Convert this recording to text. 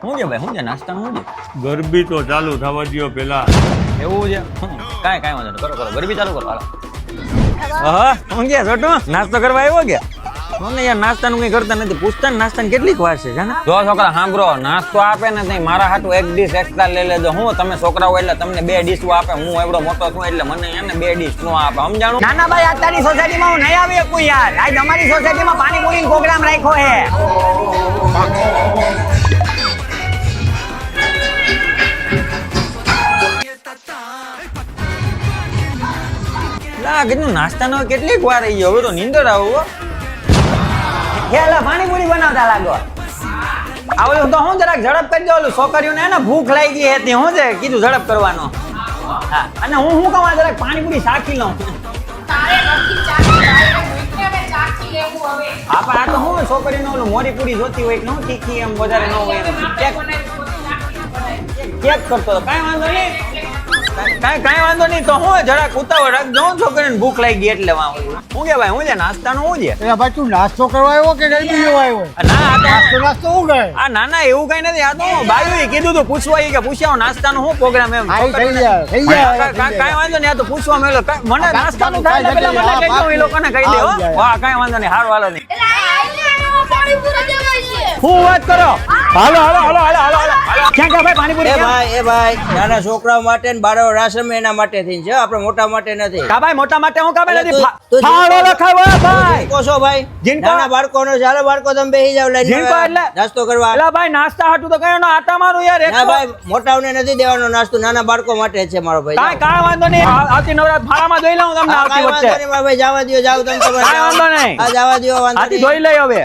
શું છે ભાઈ શું છે નાસ્તાનું શું છે ગરબી તો ચાલુ થવા દ્યો પેલા. એવું છે? કાંઈ કાંઈ વાંધો નહીં. કરો કરો. ગરબી ચાલુ કરો હાલો. હા હું ગયા છોટું? નાસ્તો કરવા આવ્યો કે મને યાર નાસ્તાનું કંઈ કરતા નથી. પૂછતા ને નાસ્તાની કેટલીક વાર છે જાણે? જો છોકરા સાંભળો. નાસ્તો આપે ને નહીં. મારા હાટું એક ડીશ એક્સ્ટ્રા લઈ લેજો. હું તમે છોકરાઓ એટલે તમને બે ડીશ આપે. હું એવડો મોટો છું એટલે મને એને બે ડીશ નો આપે. સમજાણું? નાના ભાઈ અત્યારની સોસાયટીમાં હું નહીં આવી શકું યાર. આજ અમારી સોસાયટીમાં પાણીપુરી પ્રોગ્રામ રાખ્યો હે લા કીધું નાસ્તાનો કેટલીક વાર આવી ગયો. હવે તો નીંદર આવો. હેલા પાણીપુરી બનાવતા લાગો. આ તો હું જરાક ઝડપ કરી દો ઓલું છોકરીઓને ને ભૂખ લાગી ગઈ હતી હું છે કીધું ઝડપ કરવાનો. હા અને હું શું કહું આ જરાક પાણીપુરી સાખી લઉં. હા પણ આ તો હું છોકરીનો ઓલું મોરી પૂરી જોતી હોય એટલે હું તીખી એમ વધારે ન હોય. ચેક કરતો કાંઈ વાંધો નહીં. કાંઈ કાંઈ વાંધો નહીં તો હું જરાક ઉતાવળ રાખજો. હું છોકરીને ભૂખ લાગી ગઈ એટલે વાં હું કે ભાઈ હું છે નાસ્તાનું શું છે એ ભાઈ તું નાસ્તો કરવા આવ્યો કે ગરબી જોવા આવ્યો? ના આ નાસ્તો નાસ્તો હું ગયો આ ના ના એવું કઈ નથી. આ તો હું બાયુએ કીધું તું પૂછવા કે પૂછ્યા નાસ્તાનું શું પ્રોગ્રામ એમ. હા, થઈ જાય, થઈ જાય, કાંઈ- કાંઈ કાંઈ વાંધો નહીં આ તો પૂછવા મેલો મને નાસ્તા નાસ્તાનું કાંઈ થાય એટલે પેલા મને કહી હા, એ લોકોને કહી દે હો. વાહ કાંઈ વાંધો નહીં હાર વાલો નહીં શું વાત કરો? હાલો હાલો હાલો હાલો હાલો હાલો. ક્યાં ગયા ભાઈ પાણીપુરી એ ભાઈ એ ભાઈ નાના છોકરાઓ માટે ને બાળકો રાસમ એના માટે થઈ છે આપણે મોટા માટે નથી. કા ભાઈ મોટા માટે હું કામે નથી? તું- ફા- તું ફાળો લખાવો ભાઈ. જીનકો ભાઈ? નાના બાળકોનો છે. હાલો બાળકો તમે બેસી જાવ લઈને જીનકો એટલે? નાસ્તો કરવા. એલા ભાઈ નાસ્તા હાટું તો કયો આટા મારું યાર ના ભાઈ મોટાઓને નથી દેવાનો નાસ્તો નાના બાળકો માટે છે મારો ભાઈ. કાંઈ કાંઈ વાંધો નહીં. આ- આવતી નવરાત ફાળામાં જોઈ લઉં તમને કાંઈ વાંધો નહીં ભાઈ જવા દ્યો જાવ તમે તમારે કાંઈ વાંધો નહીં. હા જવા દ્યો વાંધો આથી જોઈ લઈ હવે.